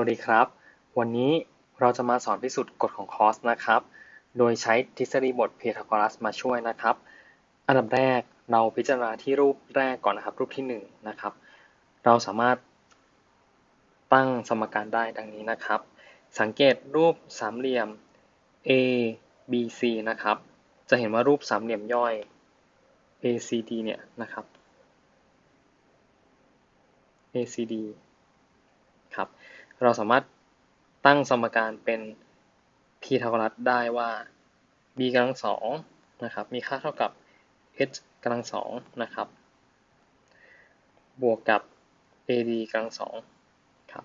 วัสดีครับ วันนี้เราจะมาสอนพิสูจน์กฎของคอสนะครับ โดยใช้ทฤษฎีบทพีทาโกรัสมาช่วยนะครับ อันดับแรกเราพิจารณาที่รูปแรกก่อนนะครับ รูปที่1นนะครับ เราสามารถตั้งสมการได้ดังนี้นะครับ สังเกตรูปสามเหลี่ยม A B C นะครับ จะเห็นว่ารูปสามเหลี่ยมย่อย ACD เนี่ยนะครับ ACD ครับ เราสามารถตั้งสมการเป็นพีทาโกรัสได้ว่า b กำลังสองนะครับมีค่าเท่ากับ h กำลังสองนะครับ บวกกับ ad กำลังสองครับ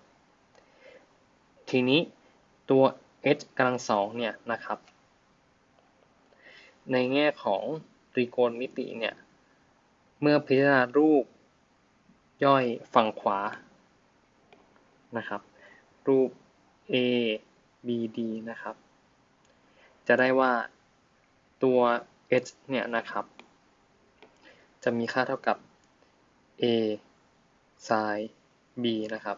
ทีนี้ตัว h กำลังสองเนี่ยนะครับ ในแง่ของตรีโกณมิติเนี่ยเมื่อพิจารณารูปย่อยฝั่งขวานะครับ รูป A B D นะครับ จะได้ว่าตัว h เนี่ยนะครับ จะมีค่าเท่ากับ a sin b นะครับ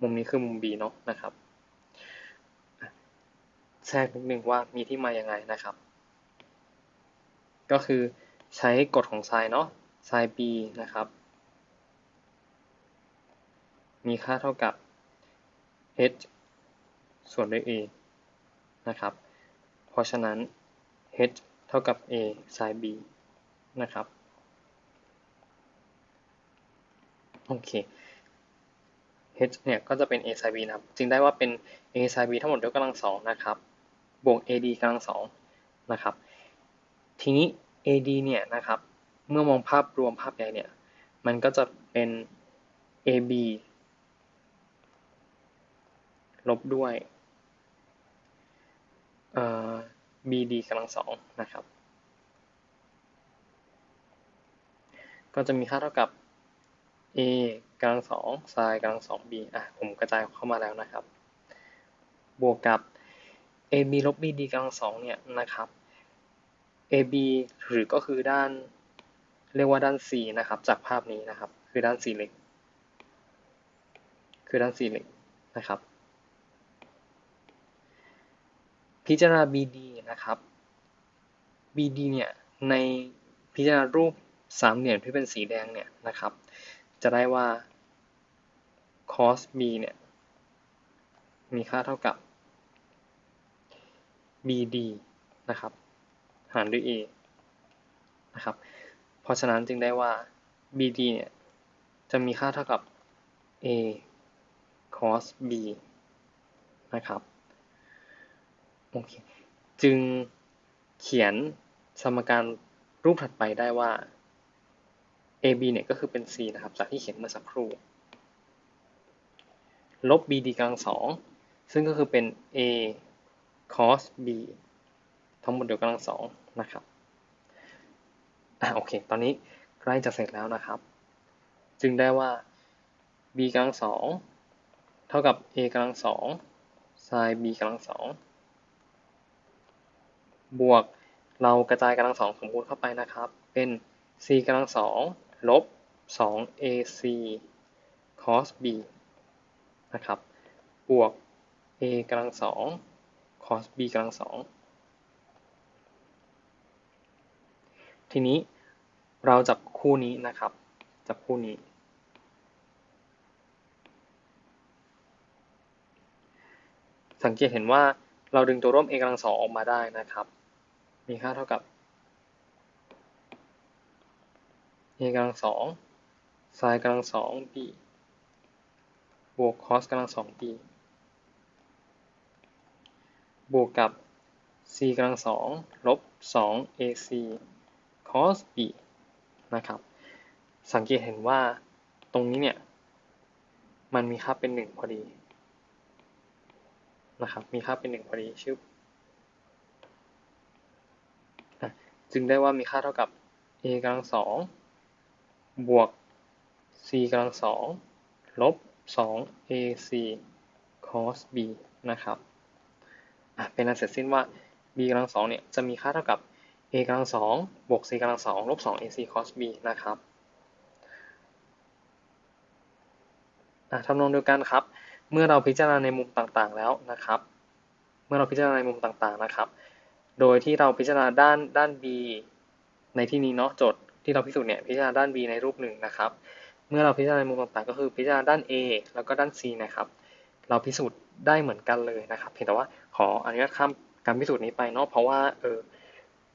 มุมนี้คือมุม b เนาะนะครับ แทรกนิดนึงว่ามีที่มาอย่างไงนะครับ ก็คือใช้กฎของ sin เนาะ sin b นะครับ มีค่าเท่ากับ h ส่วนด้วย a นะครับ เพราะฉะนั้น h เท่ากับ a sin b นะครับ โอเค h เนี่ยก็จะเป็น a sin b นะครับ จึงได้ว่าเป็น a sin b ทั้งหมดยกกำลังสองนะครับ บวก ad กำลังสองนะครับ ทีนี้ ad เนี่ยนะครับ เมื่อมองภาพรวมภาพใหญ่เนี่ย มันก็จะเป็น ab ลบด้วย bd กำลังสองนะครับ ก็จะมีค่าเท่ากับ a กำลังสอง sin กำลังสอง b อะ ผมกระจายเข้ามาแล้วนะครับ บวกกับ ab ลบ bd กำลังสองเนี่ยนะครับ ab หรือก็คือด้าน เรียกว่าด้าน c นะครับ จากภาพนี้นะครับ คือด้าน c เล็ก คือด้าน c เล็กนะครับ พิจารณา BD นะครับ BD เนี่ยในพิจารณารูปสามเหลี่ยมที่เป็นสีแดงเนี่ยนะครับ จะได้ว่า cos B เนี่ยมีค่าเท่ากับ BD นะครับ หารด้วย A นะครับ เพราะฉะนั้นจึงได้ว่า BD เนี่ยจะมีค่าเท่ากับ A cos B นะครับ จึงเขียนสมการรูปถัดไปได้ว่า AB เนี่ยก็คือเป็น C นะครับ จากที่เขียนเมื่อสักครู่ ลบ BD กลังสองซึ่งก็คือเป็น A cos B ทั้งหมดเดียวกำลังสองนะครับ อ่าโอเค ตอนนี้ใกล้จะเสร็จแล้วนะครับ จึงได้ว่า b กำลังสองเท่ากับ a กำลังสอง sin b กำลังสอง บวกเรากระจายกำลังสองสมบูรณ์เข้าไปนะครับ เป็น c กำลังสองลบ 2 ac cos b นะครับ บวก a กำลังสอง cos b กำลังสอง ทีนี้เราจับคู่นี้นะครับ จับคู่นี้ สังเกตเห็นว่าเราดึงตัวร่วม a กำลังสองออกมาได้นะครับ มีค่าเท่ากับ a กำลังสอง sin กำลังสอง b บวก cos กำลังสอง b บวกกับ c กำลังสองลบสอง ac cos b นะครับ สังเกตเห็นว่าตรงนี้เนี่ย มันมีค่าเป็นหนึ่งพอดีนะครับ มีค่าเป็นหนึ่งพอดีชื่อ จึงได้ว่ามีค่าเท่ากับ a กำลังสองบวก c กำลังสองลบ 2 ac cos b นะครับเป็นอันเสร็จสิ้นว่า b กำลังสองเนี่ยจะมีค่าเท่ากับ a กำลังสองบวก c กำลังสองลบ 2 ac cos b นะครับทำนองเดียวกันครับ เมื่อเราพิจารณาในมุมต่างๆแล้วนะครับ เมื่อเราพิจารณาในมุมต่างๆนะครับ โดยที่เราพิจารณาด้านด้าน b ในที่นี้เนาะโจทย์ที่เราพิสูจน์เนี่ยพิจารณาด้าน b ในรูปหนึ่งนะครับ เมื่อเราพิจารณามุมต่างๆ ก็คือพิจารณาด้าน a แล้วก็ด้าน c นะครับ เราพิสูจน์ได้เหมือนกันเลยนะครับ เพียงแต่ว่าขออนุญาตข้ามการพิสูจน์นี้ไปเนาะเพราะว่าเออ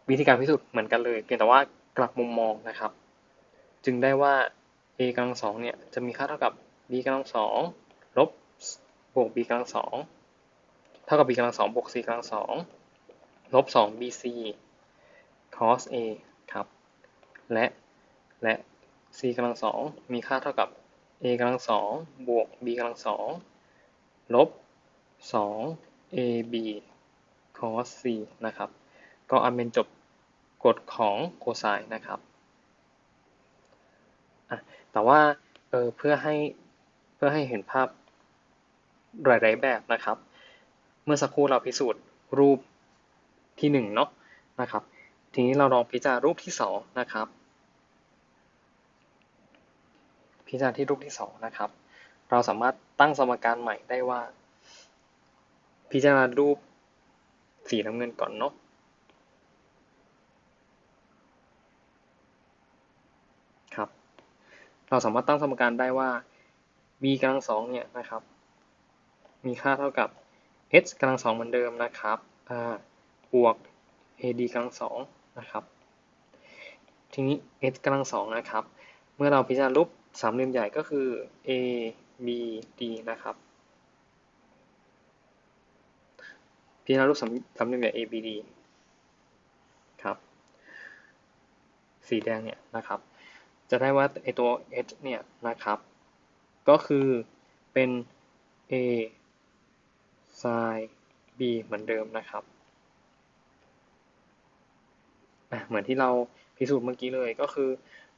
วิธีการพิสูจน์เหมือนกันเลย เพียงแต่ว่ากลับมุมมองนะครับ จึงได้ว่า a กำลังสองเนี่ยจะมีค่าเท่ากับ b กำลังสองลบบวก b กำลังสองเท่ากับ b กำลังสองบวก c กำลังสอง ลบสอง bc cos a ครับ และและ c กำลังสองมีค่าเท่ากับ a กำลังสองบวก b กำลังสองลบสอง ab cos c นะครับ ก็อันเป็นจบกฎของโคไซน์นะครับ แต่ว่าเออเพื่อให้เพื่อให้เห็นภาพหลายๆแบบนะครับ เมื่อสักครู่เราพิสูจน์รูป ที่หนึ่งเนาะนะครับ ทีนี้เราลองพิจารณารูปที่สองนะครับ พิจารณาที่รูปที่สองนะครับ เราสามารถตั้งสมการใหม่ได้ว่า พิจารณารูปสีน้ำเงินก่อนเนาะครับ เราสามารถตั้งสมการได้ว่า b กำลังสองเนี่ยนะครับ มีค่าเท่ากับ h กำลังสองเหมือนเดิมนะครับ อ่า บวก ad กำลังสองนะครับ ทีนี้ h กำลังสองนะครับ เมื่อเราพิจารณารูปสามเหลี่ยมใหญ่ก็คือ a b d นะครับพิจารณารูปสามเหลี่ยมใหญ่ a b d ครับสีแดงเนี่ยนะครับ จะได้ว่าไอตัว h เนี่ยนะครับ ก็คือเป็น a sin b เหมือนเดิมนะครับ เหมือนที่เราพิสูจน์เมื่อกี้เลยก็คือ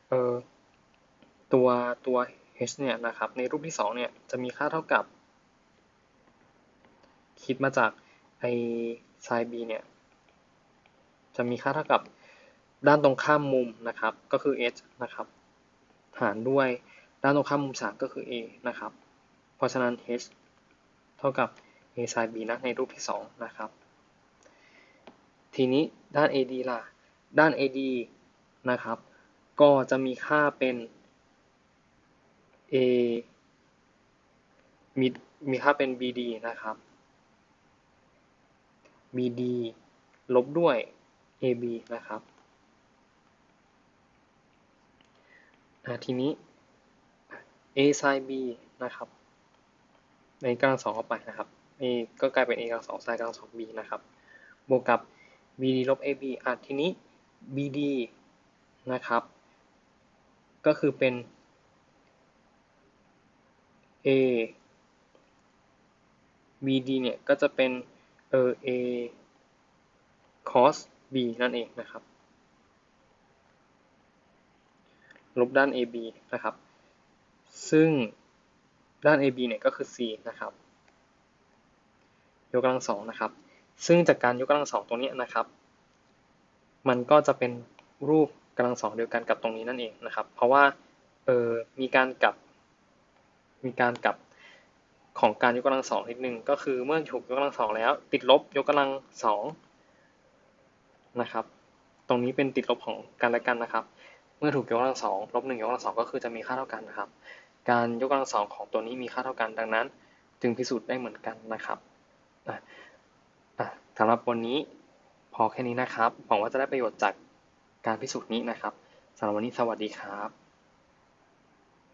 เออตัวตัว h เนี่ยนะครับในรูปที่2เนี่ยจะมีค่าเท่ากับ คิดมาจากไอ sin b เนี่ยจะมีค่าเท่ากับด้านตรงข้ามมุมนะครับก็คือ h นะครับหารด้วยด้านตรงข้ามมุม3ก็คือ a นะครับเพราะฉะนั้น h เท่ากับ a sin b นะในรูปที่2นะครับทีนี้ด้าน ad ล่ะ ด้าน ad นะครับ ก็จะมีค่าเป็น a มีมีค่าเป็น bd นะครับ bd ลบด้วย ab นะครับทีนี้ a sin b นะครับ ในกลังสองเข้าไปนะครับ a ก็กลายเป็น a กลังสอง sin กลังสอง b นะครับ บวกกับ bd ลบ ab อะทีนี้ bd นะครับ ก็คือเป็น a bd เนี่ยก็จะเป็นเออ a cos b นั่นเองนะครับ ลบด้าน ab นะครับ ซึ่งด้าน AB เนี่ยก็คือ C นะครับ ยกกำลังสองนะครับ ซึ่งจากการยกกำลังสองตรงนี้นะครับ มันก็จะเป็นรูปกำลังสองเดียวกันกับตรงนี้นั่นเองนะครับ เพราะว่าเออมีการกลับ มีการกลับของการยกกำลังสองนิดนึงก็คือเมื่อถูกยกกำลังสองแล้ว ติดลบยกกำลังสองนะครับ ตรงนี้เป็นติดลบของกันและกันนะครับ เมื่อถูกยกกำลังสองลบหนึ่งยกกำลังสองก็คือจะมีค่าเท่ากันนะครับ การยกกำลังสองของตัวนี้มีค่าเท่ากันดังนั้น จึงพิสูจน์ได้เหมือนกันนะครับสำหรับวันนี้ อแค่นี้นะครับ หวังว่าจะได้ประโยชน์จากการพิสูจน์นี้นะครับสำหรับวันนี้สวัสดีครับ